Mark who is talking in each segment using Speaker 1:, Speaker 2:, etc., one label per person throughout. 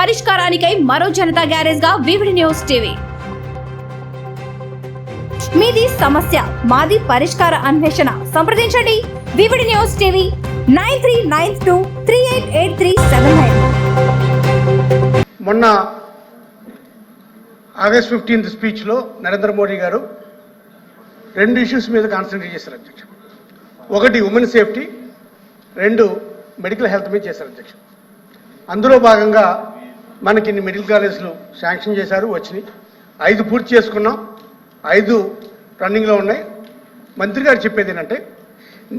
Speaker 1: పరిష్కారానికై మరో జనతా గ్యారేజ్గా VVD news TV. మీది సమస్య మాది పరిష్కార అన్వేషణ. సంప్రదించండి. VVD news TV nine three nine two three eight eight three seven nine.
Speaker 2: మొన్న ఆగస్ట్ ఫిఫ్టీన్త్ స్పీచ్లో నరేంద్ర మోడీ గారు రెండు ఇష్యూస్ మీద కాన్సన్ట్రేట్ చేశారు అధ్యక్ష. ఒకటి ఉమెన్ సేఫ్టీ రెండు మెడికల్ హెల్త్ మీద చేశారు అధ్యక్ష. అందులో భాగంగా మనకి ఇన్ని మెడికల్ కాలేజీలు శాంక్షన్ చేశారు వచ్చినాయి ఐదు పూర్తి చేసుకున్నాం. ఐదు రన్నింగ్లో ఉన్నాయి. మంత్రి గారు చెప్పేది ఏంటంటే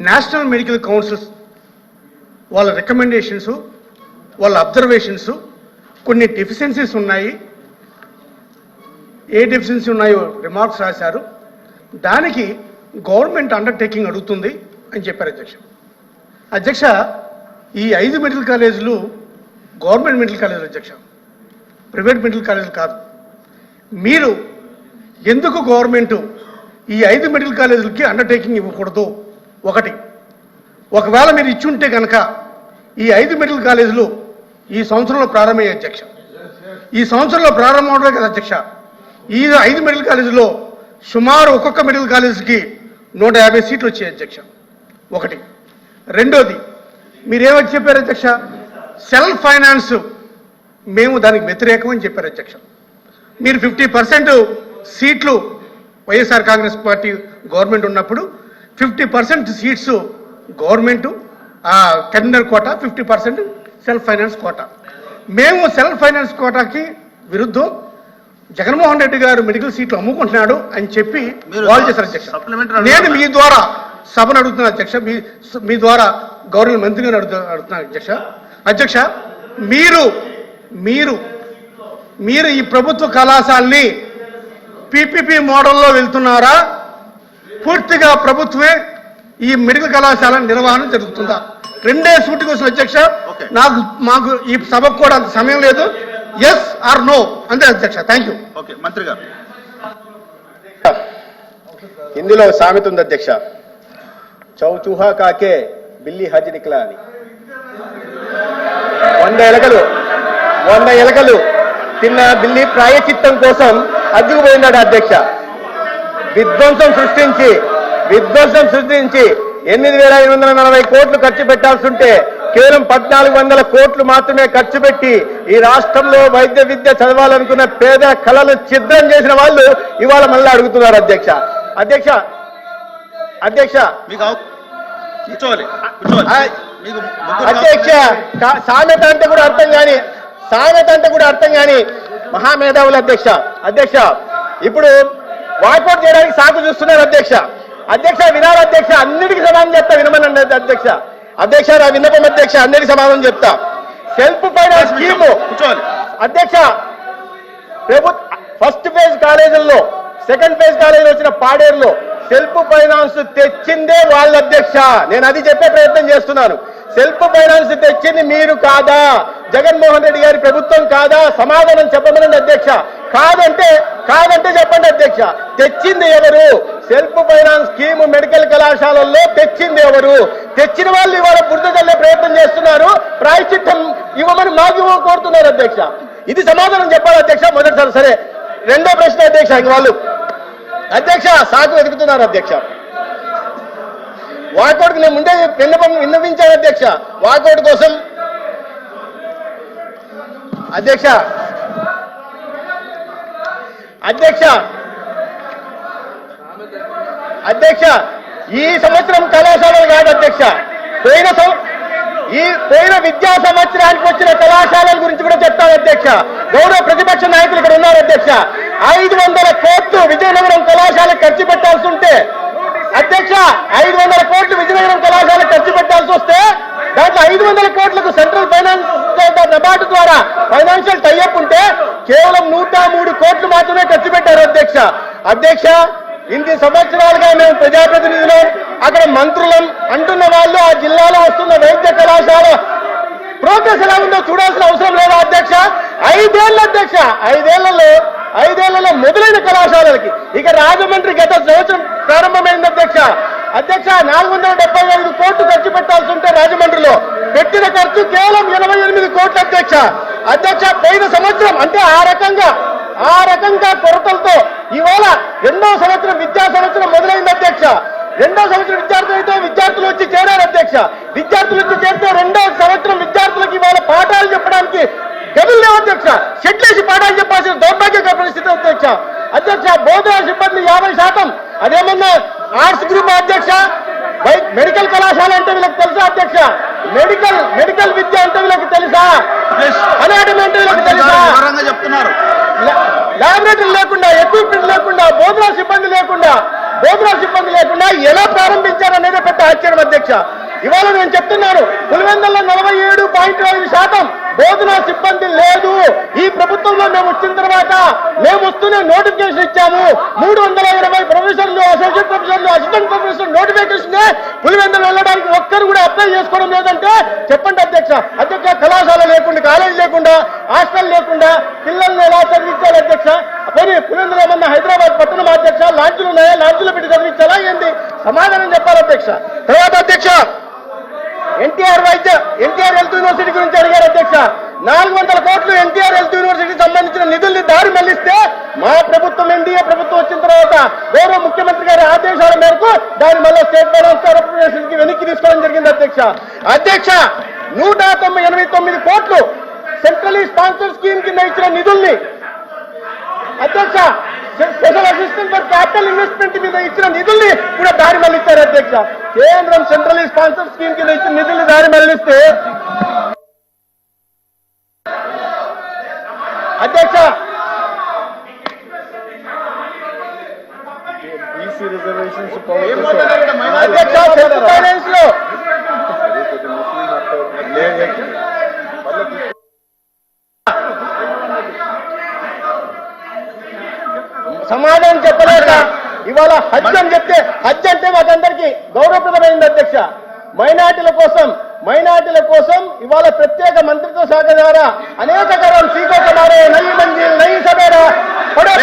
Speaker 2: నేషనల్ మెడికల్ కౌన్సిల్స్ వాళ్ళ రికమెండేషన్స్ వాళ్ళ అబ్జర్వేషన్స్ కొన్ని డెఫిషియన్సీస్ ఉన్నాయి. ఏ డెఫిషియన్సీ ఉన్నాయో రిమార్క్స్ రాశారు. దానికి గవర్నమెంట్ అండర్టేకింగ్ అడుగుతుంది అని చెప్పారు అధ్యక్ష. అధ్యక్ష ఈ ఐదు మెడికల్ కాలేజీలు గవర్నమెంట్ మెడికల్ కాలేజీలు అధ్యక్ష. ప్రైవేట్ మెడికల్ కాలేజీలు కాదు. మీరు ఎందుకు గవర్నమెంటు ఈ ఐదు మెడికల్ కాలేజీలకి అండర్టేకింగ్ ఇవ్వకూడదు? ఒకటి. ఒకవేళ మీరు ఇచ్చుంటే కనుక ఈ ఐదు మెడికల్ కాలేజీలు ఈ సంవత్సరంలో ప్రారంభమయ్యే అధ్యక్ష. ఈ సంవత్సరంలో ప్రారంభం అవడమే కదా అధ్యక్ష. ఈ ఐదు మెడికల్ కాలేజీలో సుమారు ఒక్కొక్క మెడికల్ కాలేజీకి నూట యాభై సీట్లు వచ్చాయి అధ్యక్ష. ఒకటి. రెండోది మీరేమని చెప్పారు అధ్యక్ష? సెల్ఫ్ ఫైనాన్స్ మేము దానికి వ్యతిరేకం అని చెప్పారు అధ్యక్ష. మీరు ఫిఫ్టీ పర్సెంట్ సీట్లు వైఎస్ఆర్ కాంగ్రెస్ పార్టీ గవర్నమెంట్ ఉన్నప్పుడు fifty percent seats government convener quota fifty percent self finance quota. మేము సెల్ఫ్ ఫైనాన్స్ కోటాకి విరుద్ధం. జగన్మోహన్ రెడ్డి గారు మెడికల్ సీట్లు అమ్ముకుంటున్నాడు అని చెప్పి వాళ్ళు చేశారు అధ్యక్ష. నేను మీ ద్వారా సభను అడుగుతున్నాను అధ్యక్ష. మీ మీ ద్వారా గౌరవ మంత్రి గారు అడుగుతు అడుగుతున్నాను అధ్యక్ష. అధ్యక్ష మీరు మీరు మీరు ఈ ప్రభుత్వ కళాశాలని పీపీపీ మోడల్లో వెళ్తున్నారా? పూర్తిగా ప్రభుత్వమే ఈ మెడికల్ కళాశాల నిర్వహణ జరుగుతుందా? రెండే సూటి కోసం అధ్యక్ష. నాకు మాకు ఈ సభకు కూడా అంత సమయం లేదు. ఎస్ ఆర్ నో అంతే అధ్యక్ష. థ్యాంక్ యూ
Speaker 3: ఓకే మంత్రి గారు.
Speaker 4: హిందీలో ఒక సామెత ఉంది అధ్యక్ష. చౌచూహా కాకే బిల్లి హజ్ నిక్లా అని. వంద ఎలకలు. వంద ఎలకలు తిన్న బిల్లి ప్రాయచిత్తం కోసం అద్దెకు పోయినాడు అధ్యక్ష. విధ్వంసం సృష్టించి విధ్వంసం సృష్టించి ఎనిమిది వేల ఐదు వందల నలభై కోట్లు ఖర్చు పెట్టాల్సి ఉంటే కేవలం పద్నాలుగు వందల కోట్లు మాత్రమే ఖర్చు పెట్టి ఈ రాష్ట్రంలో వైద్య విద్య చదవాలనుకున్న పేద కళలు ఛిద్రం చేసిన వాళ్ళు ఇవాళ మళ్ళీ అడుగుతున్నారు అధ్యక్ష. అధ్యక్ష అధ్యక్ష.
Speaker 3: మీకు
Speaker 4: అధ్యక్ష సామెత అంటే కూడా అర్థం కాని సామెత అంటే కూడా అర్థం కాని మహామేధావులు అధ్యక్ష. అధ్యక్ష ఇప్పుడు వాకౌట్ చేయడానికి సాకు చూస్తున్నారు అధ్యక్ష. అధ్యక్ష వినాలి అధ్యక్ష అన్నిటికీ సమాధానం చెప్తా వినమనండి అధ్యక్ష. అధ్యక్ష నా విన్నపం అధ్యక్ష అన్నిటికీ సమాధానం చెప్తా. సెల్ఫ్ ఫైనాన్స్ స్కీము అధ్యక్ష ప్రభుత్వ ఫస్ట్ ఫేజ్ కాలేజీల్లో సెకండ్ ఫేజ్ కాలేజీలో వచ్చిన పాడేరులో సెల్ఫ్ ఫైనాన్స్ తెచ్చిందే వాళ్ళ అధ్యక్ష. నేను అది చెప్పే ప్రయత్నం చేస్తున్నాను. సెల్ఫ్ ఫైనాన్స్ తెచ్చింది మీరు కాదా? జగన్మోహన్ రెడ్డి గారి ప్రభుత్వం కాదా? సమాధానం చెప్పమనండి అధ్యక్ష. కాదంటే కాదంటే చెప్పండి అధ్యక్ష. తెచ్చింది ఎవరు? సెల్ఫ్ ఫైనాన్స్ స్కీమ్ మెడికల్ కళాశాలల్లో తెచ్చింది ఎవరు? తెచ్చిన వాళ్ళు ఇవాళ బురద చల్లే ప్రయత్నం చేస్తున్నారు. ప్రాయశ్చిత్తం ఇవ్వమని మాకు కోరుతున్నారు అధ్యక్ష. ఇది సమాధానం చెప్పాలి అధ్యక్ష. మొదటిసారి సరే రెండో ప్రశ్న అధ్యక్ష ఇంక వాళ్ళు. అధ్యక్ష సాకు వెతుకుతున్నారు అధ్యక్ష. వాకౌట్కి నేను ముందే విన్నపం విన్నవించాను అధ్యక్ష. వాకౌట్ కోసం. అధ్యక్ష. అధ్యక్ష. అధ్యక్ష. ఈ సంవత్సరం కళాశాలలు కాదు అధ్యక్ష. పోయిన ఈ పోయిన విద్యా సంవత్సరానికి వచ్చిన కళాశాలల గురించి కూడా చెప్తాను అధ్యక్ష. గౌరవ ప్రతిపక్ష నాయకులు ఇక్కడ ఉన్నారు అధ్యక్ష. ఐదు వందల కోట్లు విజయనగరం కళాశాల ఖర్చు పెట్టాల్సి ఉంటే అధ్యక్ష ఐదు వందల కోట్లు విజయనగరం కళాశాల ఖర్చు పెట్టాల్సి వస్తే దాంట్లో ఐదు వందల కోట్లకు సెంట్రల్ ఫైనాన్స్ నబార్డు ద్వారా ఫైనాన్షియల్ టైఅప్ ఉంటే కేవలం నూట మూడు కోట్లు మాత్రమే ఖర్చు పెట్టారు అధ్యక్ష. అధ్యక్ష ఇన్ని సంవత్సరాలుగా మేము ప్రజాప్రతినిధులు అక్కడ మంత్రులం అంటున్న వాళ్ళు ఆ జిల్లాలో వస్తున్న వైద్య కళాశాల ప్రోగ్రెస్ ఎలా ఉందో చూడాల్సిన అవసరం లేదా అధ్యక్ష? ఐదేళ్ళ అధ్యక్ష ఐదేళ్ళలో ఐదేళ్ళలో మొదలైన కళాశాలలకి. ఇక రాజమండ్రి గత సంవత్సరం ప్రారంభమైంది అధ్యక్ష. అధ్యక్ష నాలుగు వందల డెబ్బై ఐదు కోట్లు ఖర్చు పెట్టాల్సి ఉంటే రాజమండ్రిలో పెట్టిన ఖర్చు కేవలం ఎనభై ఎనిమిది కోట్ల అధ్యక్ష. అధ్యక్ష పోయిన సంవత్సరం అంటే ఆ రకంగా ఆ రకంగా కొరతలతో ఇవాళ రెండో సంవత్సరం విద్యా సంవత్సరం మొదలైంది అధ్యక్ష. రెండో సంవత్సరం విద్యార్థులు అయితే విద్యార్థులు వచ్చి చేరారు అధ్యక్ష. విద్యార్థులు వచ్చి చేరితే రెండో సంవత్సరం విద్యార్థులకు ఇవాళ పాఠాలు చెప్పడానికి గదులు లేవు అధ్యక్ష. షెట్లేసి పాఠాలు చెప్పాల్సిన దౌర్భాగ్య పరిస్థితి అధ్యక్ష. అధ్యక్ష బోధన సిబ్బంది యాభై శాతం. అదేమన్నా ఆర్ట్స్ గ్రూప్ అధ్యక్ష? మెడికల్ కళాశాల అంటే వీళ్ళకి తెలుసా అధ్యక్ష? మెడికల్ మెడికల్ విద్య అంటే వీళ్ళకి తెలుసా? అనాటమీ అంటే వీళ్ళకి తెలుసా?
Speaker 3: చెప్తున్నారు.
Speaker 4: లాబొరేటరీ లేకుండా ఎక్విప్మెంట్ లేకుండా బోధనా సిబ్బంది లేకుండా బోధనా సిబ్బంది లేకుండా ఎలా ప్రారంభించారనేది పెద్ద ఆశ్చర్యం అధ్యక్ష. ఇవాళ నేను చెప్తున్నాను పులివెందుల్లో నలభై ఏడు పాయింట్ ఐదు శాతం భోజన సిబ్బంది లేదు. ఈ ప్రభుత్వంలో మేము వచ్చిన తర్వాత మేము వస్తూనే నోటిఫికేషన్ ఇచ్చాము. మూడు వందల ఇరవై ప్రొఫెసర్లు అసోసియేట్ ప్రొఫెసర్లు అసిస్టెంట్ ప్రొఫెసర్ నోటిఫికేషన్ పులివెందులు వెళ్ళడానికి ఒక్కరు కూడా అప్లై చేసుకోవడం లేదంటే చెప్పండి అధ్యక్ష. అధ్యక్ష కళాశాల లేకుండా కాలేజ్ లేకుండా హాస్టల్ లేకుండా పిల్లల్ని ఎలా చదివించాలి అధ్యక్ష? పోనీ పులివెందులు ఏమన్నా హైదరాబాద్ పట్టణం అధ్యక్ష? లాంచ్లు ఉన్నాయా? లాంచ్లు పెట్టి చదివించాలా ఏంది? సమాధానం చెప్పాలి అధ్యక్ష. తర్వాత అధ్యక్ష ఎన్టీఆర్ వైద్య ఎన్టీఆర్ హెల్త్ యూనివర్సిటీ గురించి అడిగారు అధ్యక్ష. నాలుగు వందల కోట్లు ఎన్టీఆర్ హెల్త్ యూనివర్సిటీకి సంబంధించిన నిధుల్ని దారి మళ్ళిస్తే మా ప్రభుత్వం ఎన్డీఏ ప్రభుత్వం వచ్చిన తర్వాత గౌరవ ముఖ్యమంత్రి గారి ఆదేశాల మేరకు దాని మళ్ళీ స్టేట్ బ్యాంక్ కార్పొరేషన్కి వెనక్కి తీసుకోవడం జరిగింది అధ్యక్ష. అధ్యక్ష నూట తొంభై ఎనభై తొమ్మిది కోట్లు సెంట్రలీ స్పాన్సర్ స్కీమ్ కింద ఇచ్చిన నిధుల్ని అధ్యక్ష special assistant for capital investment మీద ఇచ్చిన నిధుల్ని కూడా దారి మళ్ళిస్తారు అధ్యక్ష. కేంద్రం సెంట్రల్ స్పాన్సర్ స్కీమ్ కింద ఇచ్చిన నిధుల్ని దారి మళ్ళిస్తే అధ్యక్ష! అధ్యక్ష ఫైనాన్స్లో. సమాధానం చెప్పలేక ఇవాళ హజ్ అని చెప్తే హజ్ అంటే మాకందరికి గౌరవప్రదమైంది అధ్యక్ష. మైనార్టీల కోసం మైనార్టీల కోసం ఇవాళ ప్రత్యేక మంత్రిత్వ శాఖ ద్వారా అనేక కరం శ్రీకోటమారే నై మంజిల్ నై సబేరా పడే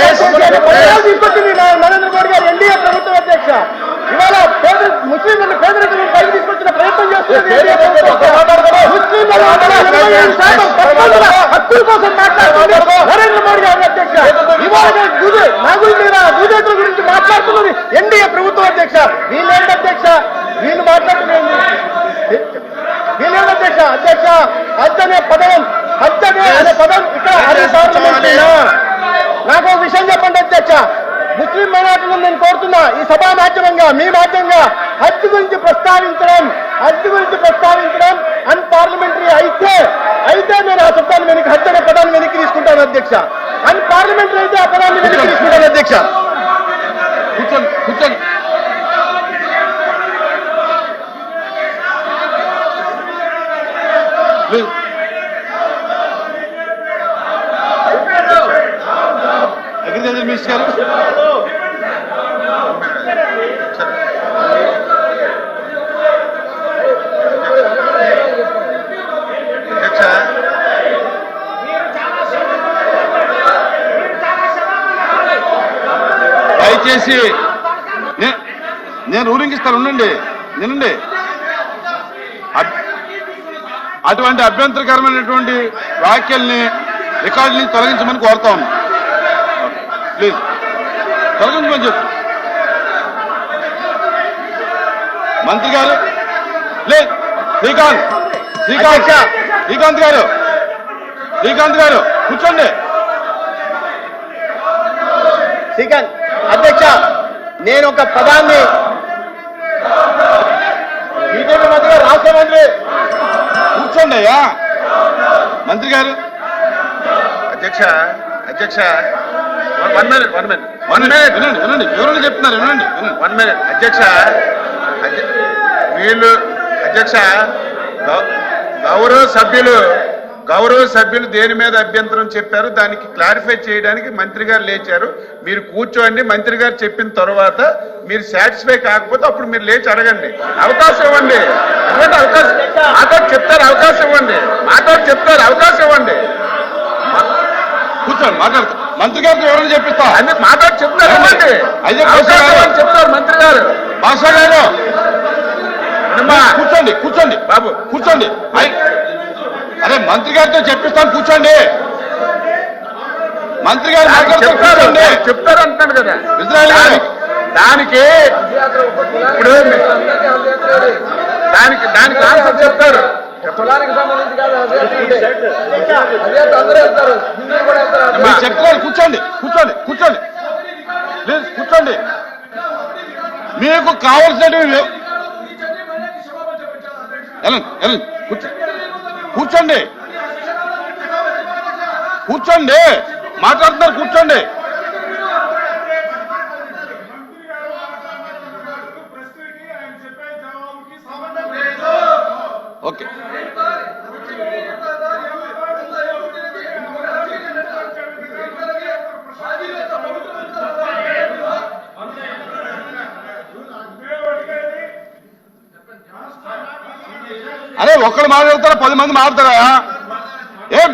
Speaker 4: పథకాలు తీసుకొచ్చింది నా- నరేంద్ర మోడీ గారు ఎన్డీఏ ప్రభుత్వం అధ్యక్ష. ఇవాళ పేద ముస్లింలను పేదరికం పైకి తీసుకొచ్చిన ప్రయత్నం పట్టుదల హక్కుల కోసం మాట్లాడుతుంది నరేంద్ర మోడీ గారు అధ్యక్ష. ఇవాళ నాగుల మీద దూదేతుల గురించి మాట్లాడుతున్నది ఎన్డీఏ ప్రభుత్వం అధ్యక్ష. వీళ్ళేంటి అధ్యక్ష? వీళ్ళు మాట్లాడుతున్నది వీళ్ళేంటి అధ్యక్ష? అధ్యక్ష అనే పదం హజ్ అనే పదం ఇక్కడ అన్ని సార్లు. నాకు విషయం చెప్పండి అధ్యక్ష. ముస్లిం మైనార్టీలను నేను కోరుతున్నా. ఈ సభా మాధ్యమంగా మీ మాధ్యమంగా హజ్ గురించి ప్రస్తావించడం హజ్ గురించి ప్రస్తావించడం అన్ పార్లమెంటరీ అయితే అయితే నేను ఆ శబ్దాన్ని వెనక్కి హజ్ అనే పదాన్ని వెనక్కి తీసుకుంటాను అధ్యక్ష. అన్ పార్లమెంటరీ అయితే ఆ పదాన్ని వెనక్కి తీసుకుంటాను అధ్యక్ష.
Speaker 3: కూర్చోండి అగ్రికల్చర్ మినిస్టర్ గారు. ఊరింగిస్తాను ఉండండి వినండి. అటువంటి అభ్యంతరకరమైనటువంటి వ్యాఖ్యల్ని రికార్డుని తొలగించమని కోరుతా ఉన్నాను ప్లీజ్. తొలగించమని చెప్పు. మంత్రి గారు లేదు శ్రీకాంత్ శ్రీకాంత్. శ్రీకాంత్ గారు శ్రీకాంత్ గారు కూర్చోండి.
Speaker 4: శ్రీకాంత్ అధ్యక్ష నేను ఒక పదాన్ని బీజేపీ మంత్రి గారు, రాష్ట్ర మంత్రి.
Speaker 3: కూర్చోండి అయ్యా. మంత్రి గారు.
Speaker 5: అధ్యక్ష అధ్యక్ష one minute one minute.
Speaker 3: One minute. వినండి వినండి. వివరణ చెప్తున్నారు వినండి.
Speaker 5: One minute. అధ్యక్ష అధ్య- వీళ్ళు అధ్యక్ష గౌరవ సభ్యులు గౌరవ సభ్యులు దేని మీద అభ్యంతరం చెప్పారు? దానికి క్లారిఫై చేయడానికి మంత్రి గారు లేచారు. మీరు కూర్చోండి. మంత్రి గారు చెప్పిన తర్వాత మీరు సాటిస్ఫై కాకపోతే అప్పుడు మీరు లేచి అడగండి. అవకాశం ఇవ్వండి. ఇవ్వండి అవకాశం? మాతో చెప్తారు అవకాశం ఇవ్వండి. మాతో చెప్తారు అవకాశం ఇవ్వండి.
Speaker 3: కూర్చోండి మాట్లాడుతూ మంత్రి గారికి వివరణ చెప్పిస్తా.
Speaker 5: అన్ని మాతో చెప్తారు ఇవ్వండి అవకాశం
Speaker 3: గారు.
Speaker 5: చెప్తారు మంత్రి గారు.
Speaker 3: భాషా గారు. కూర్చోండి కూర్చోండి.
Speaker 5: బాబు.
Speaker 3: కూర్చోండి. అరే మంత్రి గారితో చెప్పిస్తాను కూర్చోండి. మంత్రి గారు
Speaker 5: చెప్తారు చెప్తారు అంటున్నాను కదా.
Speaker 3: ఇజ్రాయెల్ గారు.
Speaker 5: దానికి ఇప్పుడు దానికి దానికి ఆన్సర్ చెప్తారు.
Speaker 6: కులానికి సంబంధించి కాదు అందరూ వెళ్తారు.
Speaker 3: కూర్చోండి కూర్చోండి కూర్చోండి. ప్లీజ్ కూర్చోండి. మీకు కావలసినవి కూర్చోండి. కూర్చోండి. మాట్లాడుతున్నారు కూర్చోండి. అరే మాట్లాడతారా? పది మంది మారుతారా ఏం?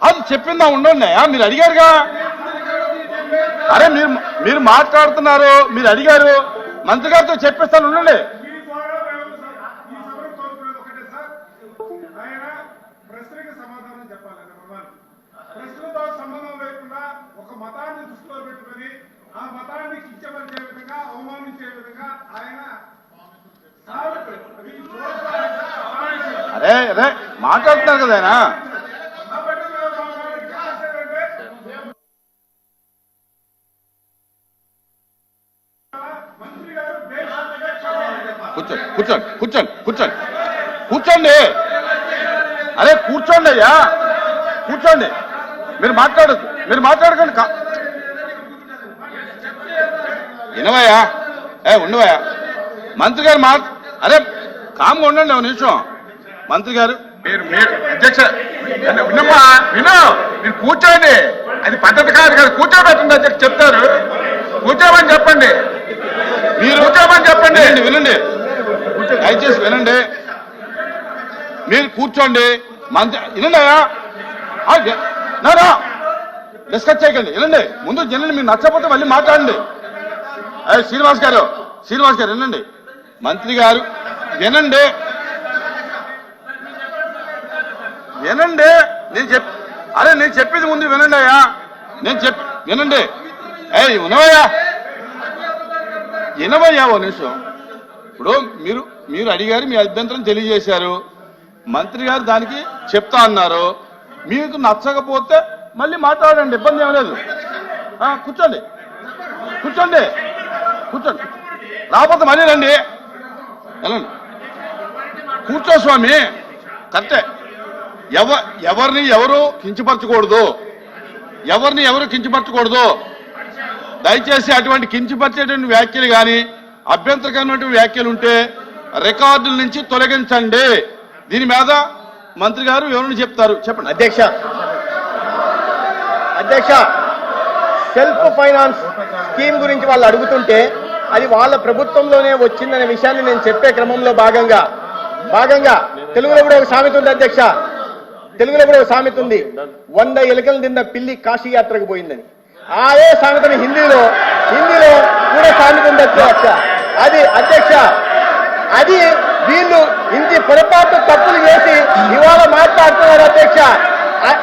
Speaker 3: అది చెప్పిందా ఉండండి. మీరు అడిగారుగా. అరే మీరు మీరు మాట్లాడుతున్నారు. మీరు అడిగారు. మంత్రి గారితో చెప్పిస్తాను ఉండండి
Speaker 7: మీ ద్వారా మేము ఈ సభను కోరుకునేది ఒకటే సార్ ఆయన ప్రశ్నకి సమాధానం చెప్పాలి నెంబర్ వన్ ప్రశ్నతో సంబంధం లేకుండా ఒక మతాన్ని దృష్టిలో పెట్టుకొని ఆ మతాన్ని కించపరిచే విధంగా అవమానించే విధంగా ఆయన సాగుతాడు. అది
Speaker 3: ఏ అదే మాట్లాడుతున్నారు కదా ఆయన. కూర్చోండి కూర్చోండి కూర్చోండి కూర్చోండి కూర్చోండి. అరే కూర్చోండి అయ్యా. కూర్చోండి. మీరు మాట్లాడద్దు. మీరు మాట్లాడకండి. కా- వినవయ్యా. ఏ ఉండవయ్యా. మంత్రి గారు మా అరే కామ్గా ఉండండి ఒక నిమిషం. మంత్రి గారు.
Speaker 5: మీరు మీరు అధ్యక్ష విన్నమ్మా విను. మీరు కూర్చోండి. అది పద్ధతి కాదు కదా కూర్చోబెట్టండి అధ్యక్ష చెప్తారు. కూర్చోమని చెప్పండి.
Speaker 3: మీరు
Speaker 5: కూర్చోమని చెప్పండి.
Speaker 3: వినండి దయచేసి వినండి. మీరు కూర్చోండి. మంత్రి వినండి అయ్యా. ఆ, ఎ- నా, నా. డిస్కస్ చేయకండి వినండి. ముందు వినండి మీరు నచ్చకపోతే మళ్ళీ మాట్లాడండి. అయ్యా శ్రీనివాస్ గారు శ్రీనివాస్ గారు వినండి. మంత్రి గారు వినండి. వినండి. నేను చెప్ అరే నేను చెప్పేది ముందు వినండి అయ్యా. నేను చెప్ వినండి. ఏ వినవయ్యా. వినవయ్యా ఓ నిమిషం. ఇప్పుడు మీరు మీరు అడిగారు మీ అభ్యంతరం తెలియజేశారు. మంత్రి గారు దానికి చెప్తా అన్నారు. మీకు నచ్చకపోతే మళ్ళీ మాట్లాడండి ఇబ్బంది ఏం లేదు. కూర్చోండి. కూర్చోండి. కూర్చోండి. రాకపోతే మళ్ళీ రండి. వెళ్ళండి. కూర్చో స్వామి. కరెక్టే. ఎవ ఎవరిని ఎవరు కించపరచకూడదు? ఎవరిని ఎవరు కించపరచకూడదు? దయచేసి అటువంటి కించపరిచేటువంటి వ్యాఖ్యలు కానీ అభ్యంతరకరమైనటువంటి వ్యాఖ్యలు ఉంటే రికార్డుల నుంచి తొలగించండి. దీని మీద మంత్రి గారు వివరణ చెప్తారు. చెప్పండి.
Speaker 4: అధ్యక్ష. అధ్యక్ష సెల్ఫ్ ఫైనాన్స్ స్కీమ్ గురించి వాళ్ళు అడుగుతుంటే అది వాళ్ళ ప్రభుత్వంలోనే వచ్చిందనే విషయాన్ని నేను చెప్పే క్రమంలో భాగంగా భాగంగా తెలుగులో కూడా ఒక సామెత ఉంది అధ్యక్ష. తెలుగులో కూడా సామెత ఉంది. వంద ఎలుకలు తిన్న పిల్లి కాశీ యాత్రకు పోయిందని. అదే సామెతని హిందీలో హిందీలో కూడా సామెత ఉంది అధ్యక్ష. అది అధ్యక్ష అది వీళ్ళు ఇంటి పొరపాటు తప్పులు చేసి ఇవాళ మాట్లాడుతున్నారు అధ్యక్ష.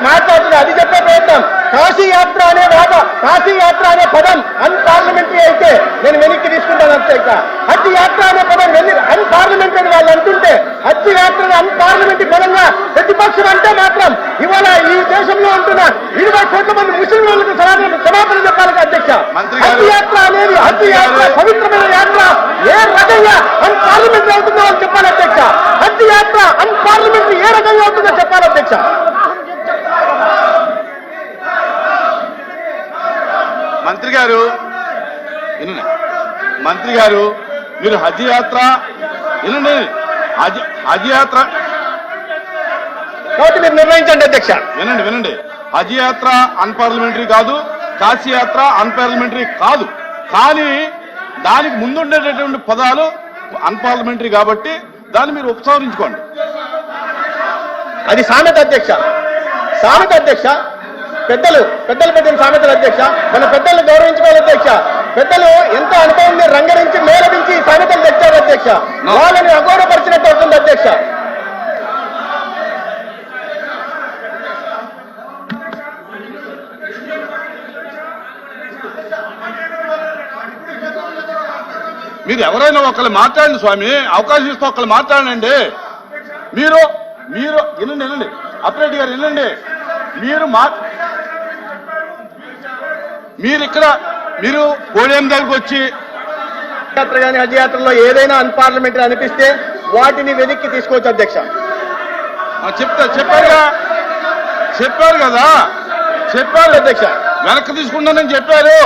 Speaker 4: మాట్లాడుతున్నారు అది చెప్పే ప్రయత్నం. కాశీ యాత్ర అనే వాద కాశీ యాత్ర అనే పదం అన్పార్లమెంటరీ అయితే నేను వెనక్కి తీసుకుంటాను అధ్యక్ష హజ్ యాత్ర అనే పదం వెళ్ళి అన్పార్లమెంటరీ వాళ్ళు అంటుంటే హజ్ యాత్ర అన్పార్లమెంటరీ పదంగా ప్రతిపక్షం అంటే మాత్రం ఇవాళ ఈ దేశంలో ఉంటున్న ఇరవై కోట్ల మంది ముస్లిం వాళ్ళకి క్షమాపణ చెప్పాలి అధ్యక్ష. హజ్ యాత్ర అనేది హజ్ యాత్ర పవిత్రమైన యాత్ర ఏ రకంగా అన్ పార్లమెంటరీ అవుతుందో చెప్పాలి అధ్యక్ష. హజ్ యాత్ర అన్ పార్లమెంటరీ ఏ రకంగా అవుతుందో చెప్పాలి అధ్యక్ష.
Speaker 3: మంత్రి గారు మంత్రి గారు మీరు హజ్ యాత్ర వినండి. హజ్ హజ్ యాత్ర
Speaker 4: కాబట్టి మీరు నిర్ణయించండి అధ్యక్ష.
Speaker 3: వినండి వినండి. హజ్ యాత్ర అన్పార్లమెంటరీ కాదు కాశీ యాత్ర అన్పార్లమెంటరీ కాదు. కానీ దానికి ముందుండేటటువంటి పదాలు అన్పార్లమెంటరీ కాబట్టి దాన్ని మీరు ఉపసంహరించుకోండి.
Speaker 4: అది సామెత అధ్యక్ష. సామెత అధ్యక్ష పెద్దలు పెద్దలు పెట్టిన సామెతలు అధ్యక్ష. మన పెద్దలు గౌరవించుకోవాలి అధ్యక్ష. పెద్దలు ఎంత అనుభవం రంగరించి మేలవించి సామెతలు తెచ్చారు అధ్యక్ష. వాళ్ళని అగౌరవపరిచినట్టు అవుతుంది అధ్యక్ష.
Speaker 3: మీరు ఎవరైనా ఒకళ్ళు మాట్లాడండి స్వామి. అవకాశం ఇస్తే ఒకళ్ళు మాట్లాడండి. మీరు మీరు వినండి వినండి. అప్రెడ్డి గారు వినండి. మీరు మా మీరు ఇక్కడ మీరు పోడియం దగ్గరకు వచ్చి
Speaker 4: యాత్ర కానీ హజ్ యాత్రలో ఏదైనా అన్పార్లమెంటరీ అనిపిస్తే వాటిని వెనక్కి తీసుకోవచ్చు అధ్యక్ష.
Speaker 3: చెప్తా చెప్పారుగా చెప్పారు కదా? చెప్పారు
Speaker 4: అధ్యక్ష.
Speaker 3: వెనక్కి తీసుకుంటానని చెప్పారు.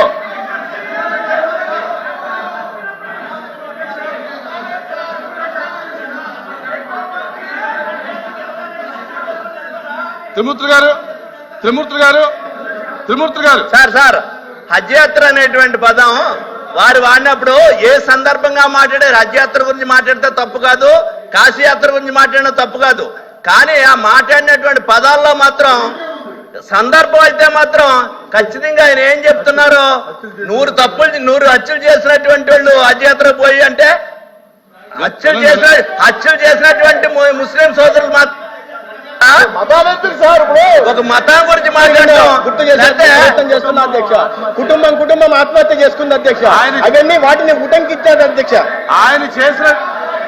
Speaker 3: త్రిమూర్తి గారు త్రిమూర్తి గారు త్రిమూర్తి గారు.
Speaker 8: Sir sir. హజ్యాత్ర అనేటువంటి పదం వారు వాడినప్పుడు ఏ సందర్భంగా మాట్లాడారు హజ్యాత్ర గురించి మాట్లాడితే తప్పు కాదు కాశీయాత్ర గురించి మాట్లాడిన తప్పు కాదు. కానీ ఆ మాట్లాడినటువంటి పదాల్లో మాత్రం సందర్భం అయితే మాత్రం ఖచ్చితంగా ఆయన ఏం చెప్తున్నారు? నూరు తప్పులు నూరు హత్యలు చేసినటువంటి వాళ్ళు హజ్యాత్ర పోయి అంటే హత్యలు చేసిన హత్యలు చేసినటువంటి ముస్లిం సోదరులు మాత్రం
Speaker 4: సార్ ఇప్పుడు.
Speaker 8: ఒక మతం గురించి మాట్లాడడం
Speaker 4: గుర్తు చేస్తున్నా అధ్యక్ష. కుటుంబం కుటుంబం ఆత్మహత్య చేసుకుంది అధ్యక్ష.
Speaker 3: ఆయన-
Speaker 4: అవన్నీ వాటిని ఉటంకిచ్చారు అధ్యక్ష.
Speaker 3: ఆయన చేసిన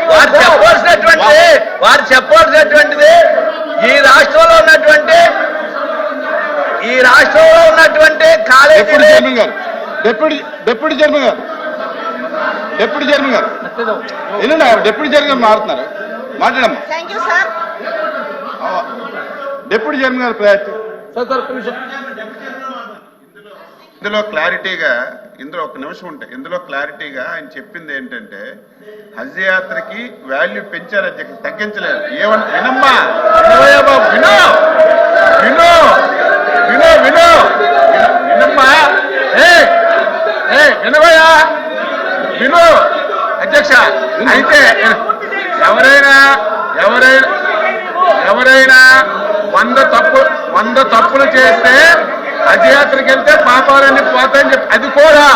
Speaker 8: వారు చెప్పవలసినటువంటి వారు చెప్పవలసినటువంటిది. ఈ రాష్ట్రంలో ఉన్నటువంటి ఈ రాష్ట్రంలో ఉన్నటువంటి
Speaker 3: డిప్యూటీ
Speaker 8: కాలేజీలు
Speaker 3: చైర్మన్ గారు. డిప్యూటీ డిప్యూటీ చైర్మన్ గారు. డిప్యూటీ చైర్మన్ గారు. వినండి డిప్యూటీ చైర్మన్ గారు మారుతున్నారు. మాట్లాడమ్మా. డిప్యూటీ చైర్మన్ గారు
Speaker 6: సార్ సార్ నిమిషం.
Speaker 5: ఇందులో క్లారిటీగా ఇందులో ఒక నిమిషం ఉంటాయి ఇందులో క్లారిటీగా ఆయన చెప్పింది ఏంటంటే హజ్ యాత్రకి వాల్యూ పెంచారు అధ్యక్ష తగ్గించలేదు. ఏమన్నా వినమ్మా. వినవయ్యా బాబు విను. విను. విను విను. విను- వినమ్మా. ఏ విను. అధ్యక్ష అయితే ఎవరైనా ఎవరైనా ఎవరైనా వంద తప్పు వంద తప్పులు చేస్తే అధియాత్రకి వెళ్తే పాపాలన్నీ పోతాయని చెప్పి అది కూడా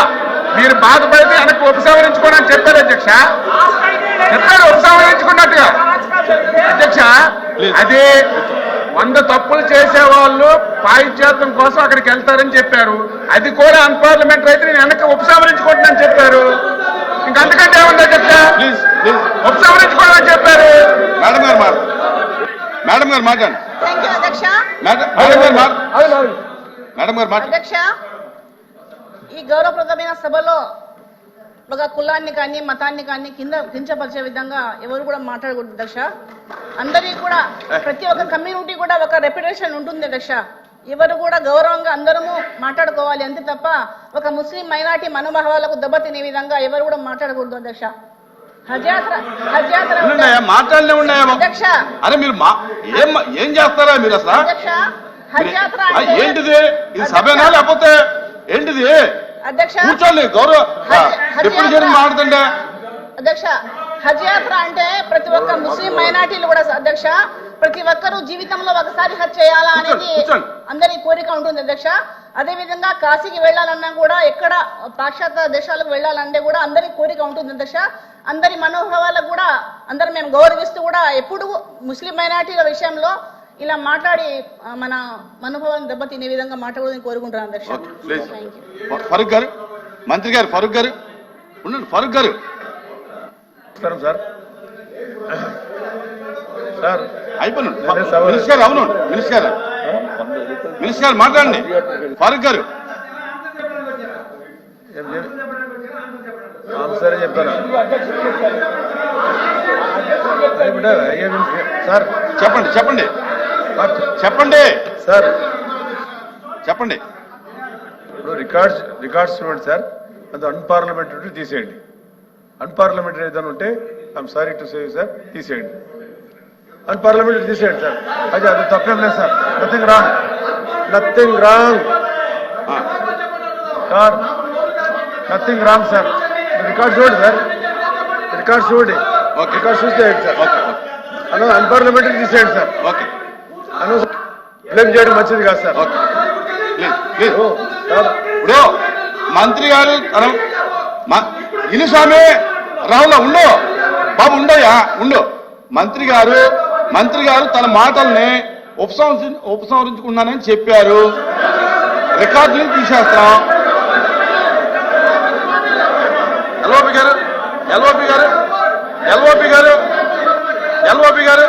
Speaker 5: మీరు బాధపడితే వెనక్కి ఉపసంహరించుకోండి అని చెప్పారు అధ్యక్ష. చెప్పారు ఉపసంహరించుకున్నట్టుగా. అధ్యక్ష అది వంద తప్పులు చేసే వాళ్ళు పాయిత్యాత్రం కోసం అక్కడికి వెళ్తారని చెప్పారు. అది కూడా అన్పార్లమెంటరీ అయితే నేను వెనక్కి ఉపసంహరించుకుంటున్నాను చెప్పారు. ఇంకా అంతకంటే ఏముంది అధ్యక్ష? ఉపసంహరించుకోవాలని చెప్పారు.
Speaker 3: మేడం గారు మేడం గారు మాట్లాడండి. మేడం గారు
Speaker 9: అధ్యక్ష ఈ గౌరవప్రదమైన సభలో ఒక కులాన్ని కానీ మతాన్ని కానీ కింద కించపరిచే విధంగా ఎవరు కూడా మాట్లాడకూడదు అధ్యక్ష. అందరికీ కూడా ప్రతి ఒక్క కమ్యూనిటీ కూడా ఒక రెప్యుటేషన్ ఉంటుంది అధ్యక్ష. ఎవరు కూడా గౌరవంగా అందరము మాట్లాడుకోవాలి అంతే తప్ప ఒక ముస్లిం మైనార్టీ మనోభావాలకు దెబ్బతినే విధంగా ఎవరు కూడా మాట్లాడకూడదు అధ్యక్ష.
Speaker 3: ఉన్నాయా? మాట్లాడలే ఉన్నాయా?
Speaker 9: అధ్యక్ష.
Speaker 3: అరే మీరు ఏం ఏం చేస్తారా మీరు అసలు? ఏంటిది? ఇది సభేనా లేకపోతే ఏంటిది? కూర్చోండి గౌరవ డిప్యూటీ. చైర్మన్ మాట్లాడుతుండే
Speaker 9: అధ్యక్ష హజ్ యాత్ర అంటే ప్రతి ఒక్క ముస్లిం మైనార్టీలు కూడా అధ్యక్ష ప్రతి ఒక్కరూ జీవితంలో ఒకసారి హజ్ చేయాలా అనేది. అందరి కోరిక ఉంటుంది అధ్యక్ష. అదే విధంగా కాశీకి వెళ్ళాలన్నా కూడా ఎక్కడ పాశ్చాత్య దేశాలకు వెళ్ళాలంటే కూడా అందరి కోరిక ఉంటుంది అధ్యక్ష. అందరి మనోభావాలకు కూడా అందరం మేము గౌరవిస్తూ కూడా ఎప్పుడు ముస్లిం మైనార్టీల విషయంలో ఇలా మాట్లాడి మన మనోభావాన్ని దెబ్బతినే విధంగా మాట్లాడాలని కోరుకుంటున్నాను అధ్యక్ష
Speaker 3: ఫరూక్ గారు మంత్రి గారు ఫరూక్ గారు ఉండండి ఫరూక్ గారు.
Speaker 2: నమస్కారం సార్. సార్. సవాల్-
Speaker 3: మినిస్టర్ గారు అవును మినిస్టర్ గారు. మినిస్టర్ గారు మాట్లాడండి. ఫరూక్ గారు.
Speaker 2: సరే చెప్తాను సార్
Speaker 3: చెప్పండి చెప్పండి. చెప్పండి.
Speaker 2: సార్.
Speaker 3: చెప్పండి.
Speaker 2: ఇప్పుడు రికార్డ్స్ రికార్డ్స్ చూడండి సార్. అది అన్పార్లమెంటరీ తీసేయండి. అన్పార్లమెంటరీ ఏదైనా ఉంటే I'm sorry to save sir. తీసేయండి. అన్పార్లమెంటరీ తీసేయండి సార్. అది అది తప్పేం లేదు sir. Nothing wrong nothing wrong sir nothing wrong sir record చూడండి సార్. రికార్డ్ చూడండి
Speaker 3: ఓకే.
Speaker 2: రికార్డ్ చూసేయండి సార్. అను అన్పార్లమెంటరీ తీసేయండి సార్.
Speaker 3: ఓకే.
Speaker 2: అను బ్లేమ్ చేయడం మంచిది కాదు సార్.
Speaker 3: ఇప్పుడు మంత్రి గారు ఇను స్వామి రావుల ఉండు. బాబు ఉండయా ఉండు. మంత్రి గారు మంత్రి గారు తన మాటల్ని ఉపసంహరి ఉపసంహరించుకున్నానని చెప్పారు. రికార్డులు తీసేస్తాం. ఎల్ఓపి గారు ఎల్ఓపి గారు ఎల్ఓపి గారు ఎల్ఓపి గారు.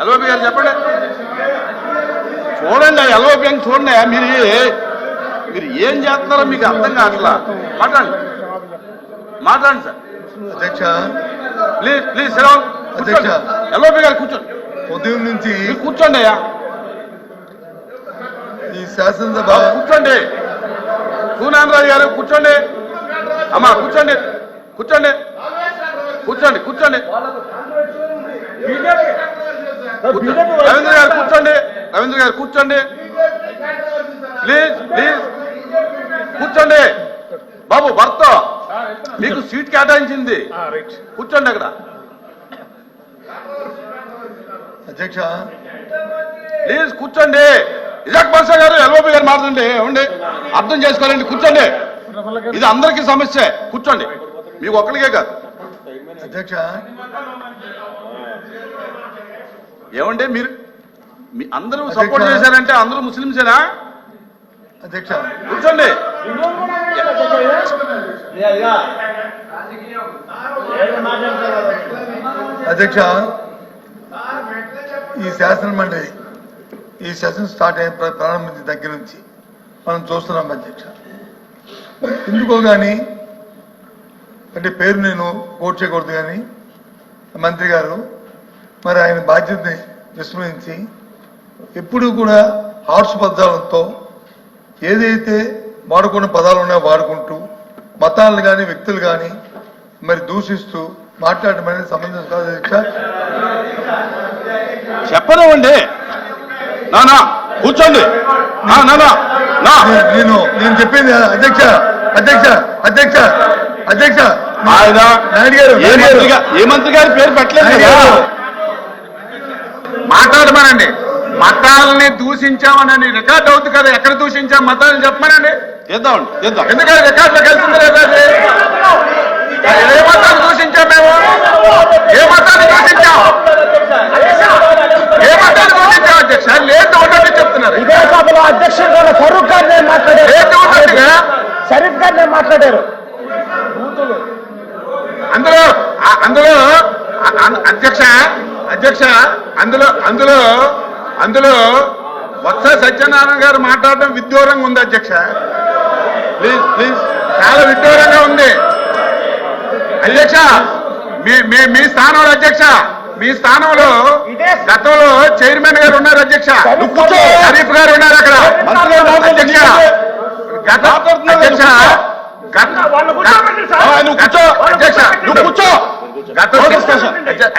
Speaker 3: ఎల్ఓపి గారు చెప్పండి. చూడండి ఎల్ఓపి అని చూడండి మీరు మీరు ఏం చేస్తున్నారో మీకు అర్థం కావట్లా? మాట్లాడండి. మాట్లాడండి సార్.
Speaker 10: అధ్యక్ష.
Speaker 3: ప్లీజ్ ప్లీజ్ సెలవు
Speaker 10: అధ్యక్ష.
Speaker 3: ఎల్ఓపి గారు కూర్చోండి.
Speaker 10: ఉదయం నుంచి
Speaker 3: కూర్చోండి అయ్యా.
Speaker 10: ఈ శాసనసభ
Speaker 3: కూర్చోండి. సూనారాజు గారు కూర్చోండి. అమ్మా కూర్చోండి. కూర్చోండి. కూర్చోండి కూర్చోండి. కూర్చో- రవీంద్ర గారు కూర్చోండి. రవీంద్ర గారు కూర్చోండి. Please please. కూర్చోండి. బాబు భర్త. మీకు సీట్ కేటాయించింది. కూర్చోండి అక్కడ.
Speaker 10: అధ్యక్ష.
Speaker 3: ప్లీజ్ కూర్చోండి. ఇజాక్ బాషా గారు ఎల్ఓపి గారు మాట్లాడండి ఏమండి? అర్థం చేసుకోవాలండి కూర్చోండి. ఇది అందరికీ సమస్య. కూర్చోండి. మీకు ఒక్కరికే కాదు.
Speaker 10: అధ్యక్ష.
Speaker 3: ఏమండి మీరు? మీ అందరూ సపోర్ట్. చేశారంటే అందరూ ముస్లింసేనా
Speaker 10: అధ్యక్ష.
Speaker 3: కూర్చోండి.
Speaker 10: అధ్యక్ష ఈ శాసన మండలి ఈ సెషన్ స్టార్ట్ అయిన ప్ర- ప్రారంభించిన దగ్గర నుంచి మనం చూస్తున్నాం అధ్యక్ష. ఎందుకో కానీ అంటే పేరు నేను కోట్ చేయకూడదు కానీ మంత్రి గారు మరి ఆయన బాధ్యతని విస్మరించి ఎప్పుడు కూడా హార్స్ పదాలతో ఏదైతే వాడుకున్న పదాలు ఉన్నాయో వాడుకుంటూ మతాలను కానీ వ్యక్తులు కానీ మరి దూషిస్తూ మాట్లాడడం అనేది సంబంధం కాదు అధ్యక్ష.
Speaker 3: చెప్పనివ్వండి. నా నా. కూర్చోండి
Speaker 10: నేను- నేను నేను చెప్పింది అధ్యక్ష అధ్యక్ష అధ్యక్ష అధ్యక్ష.
Speaker 3: ఆయన
Speaker 10: నాయుడు గారు
Speaker 3: ఏ మంత్రి
Speaker 10: గారు.
Speaker 3: పేరు పెట్టలేదు కదా.
Speaker 5: మాట్లాడమనండి. మతాలని దూషించామనని రికార్డ్ అవుతుంది కదా ఎక్కడ దూషించాం మతాలను చెప్పమనండి.
Speaker 3: చేద్దామండి చేద్దాం.
Speaker 5: ఎందుకంటే రికార్డులోకి వెళ్తుంది లేదా అది? ఏ మతాన్ని దూషించాం మేము? ఏ మతాన్ని దూషించాం ఏ మతాన్ని దూషించాం అధ్యక్ష లేదు ఉన్నట్టు చెప్తున్నారు
Speaker 4: ఇదే సభలో అధ్యక్షుడు ఫరూక్ గారు నేను మాట్లాడారు
Speaker 5: లేదు ఉన్నట్టుగా
Speaker 4: షరీఫ్ గారు నేను మాట్లాడారు
Speaker 5: అందులో ఆ- అందులో అ- అ- అధ్యక్ష అధ్యక్ష అందులో అందులో అందులో వత్స సత్యనారాయణ గారు మాట్లాడడం విద్యూరంగా ఉంది అధ్యక్ష ప్లీజ్ ప్లీజ్ చాలా విడ్డూరంగా ఉంది అధ్యక్ష మీ మీ స్థానంలో అధ్యక్ష మీ స్థానంలో గతంలో చైర్మన్ గారు ఉన్నారు అధ్యక్ష. షరీఫ్ గారు ఉన్నారు అక్కడ. అధ్యక్ష గత అధ్యక్ష. అధ్యక్ష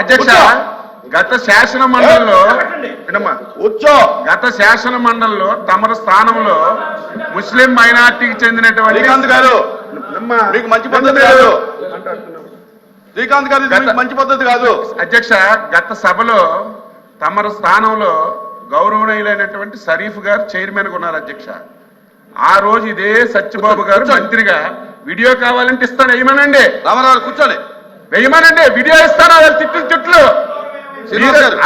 Speaker 5: అధ్యక్ష. గత శాసన మండలిలో
Speaker 3: కూర్చో.
Speaker 5: గత శాసన మండలిలో తమర స్థానంలో ముస్లిం మైనార్టీకి చెందినటువంటి
Speaker 3: శ్రీకాంత్ గారు. మీకు మంచి పద్ధతి కాదు. శ్రీకాంత్ గారు మంచి పద్ధతి కాదు.
Speaker 5: అధ్యక్ష గత సభలో తమర స్థానంలో గౌరవనీయులైనటువంటి షరీఫ్ గారు చైర్మన్ ఉన్నారు అధ్యక్ష. ఆ రోజు ఇదే సత్యబాబు గారు మంత్రిగా వీడియో కావాలంటే ఇస్తాను వేయమనండి.
Speaker 3: రామారావు కూర్చోండి.
Speaker 5: వేయమనండి వీడియో ఇస్తాను వాళ్ళు తిట్లు తిట్లు.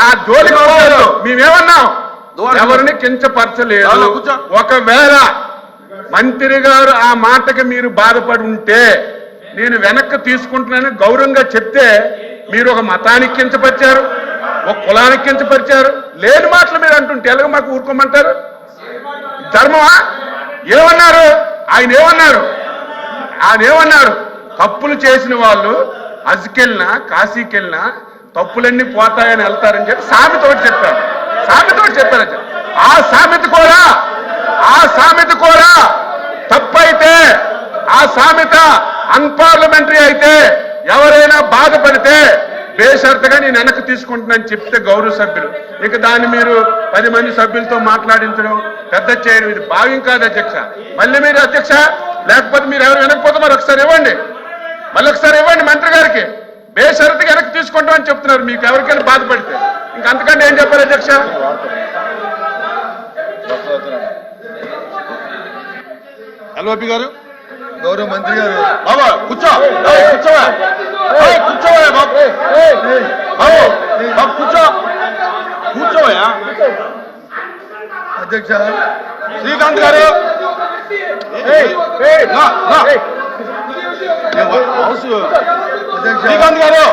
Speaker 5: ఆ జోలికి మేమేమన్నాం. ఎవరిని కించపరచలేదు. ఒకవేళ మంత్రి గారు ఆ మాటకి మీరు బాధపడి ఉంటే నేను వెనక్కి తీసుకుంటున్నాను గౌరవంగా చెప్తే మీరు ఒక మతానికి కించపరిచారు ఒక కులానికి కించపరిచారు. లేని మాటలు మీరు అంటుంటే ఎలాగ మాకు ఊరుకోమంటారు? ధర్మమా? ఏమన్నారు? ఆయన ఏమన్నారు? ఆయన ఏమన్నారు? తప్పులు చేసిన వాళ్ళు అజ్కెళ్ళినా కాశీకెళ్ళినా తప్పులన్నీ పోతాయని వెళ్తారని చెప్పి సామెత ఒకటి చెప్పారు. సామెత చెప్పారు. ఆ సామెత కూడా ఆ సామెత కూడా తప్పైతే ఆ సామెత అన్పార్లమెంటరీ అయితే ఎవరైనా బాధపడితే బేషరతుగా నేను వెనక్కి తీసుకుంటున్నాను చెప్తే గౌరవ సభ్యులు. ఇక దాన్ని మీరు పది మంది సభ్యులతో మాట్లాడించడం పెద్ద చేయడం ఇది భావ్యం కాదు అధ్యక్ష. మళ్ళీ మీరు అధ్యక్ష లేకపోతే మీరు ఎవరు వెనకపోతే మరి ఒకసారి ఇవ్వండి. మళ్ళీ ఒకసారి ఇవ్వండి మంత్రి గారికి. బేషరతుగా వెనక్కి తీసుకుంటామని చెప్తున్నారు. మీకు ఎవరికైనా బాధపడితే. ఇంక అంతకంటే ఏం చెప్పారు అధ్యక్ష?
Speaker 3: ఎల్ఓపి గారు?
Speaker 10: గౌరవ మంత్రి గారు.
Speaker 3: బాబా కూర్చో. ఏయ్, కూర్చోవా? ఏయ్, కూర్చోవా బాబు? బాబు బాబు కూర్చో. కూర్చోవా?
Speaker 10: అధ్యక్ష.
Speaker 3: శ్రీకాంత్ గారు. నా, నా. హౌస్ శ్రీకాంత్ గారు.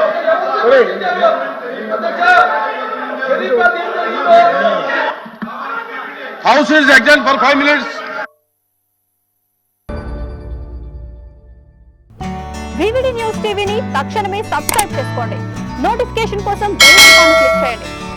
Speaker 3: House is exam for five minutes
Speaker 1: VVD news టీవీని తక్షణమే సబ్స్క్రైబ్ చేసుకోండి. నోటిఫికేషన్ కోసం బెల్ ఐకాన్ క్లిక్ చేయండి.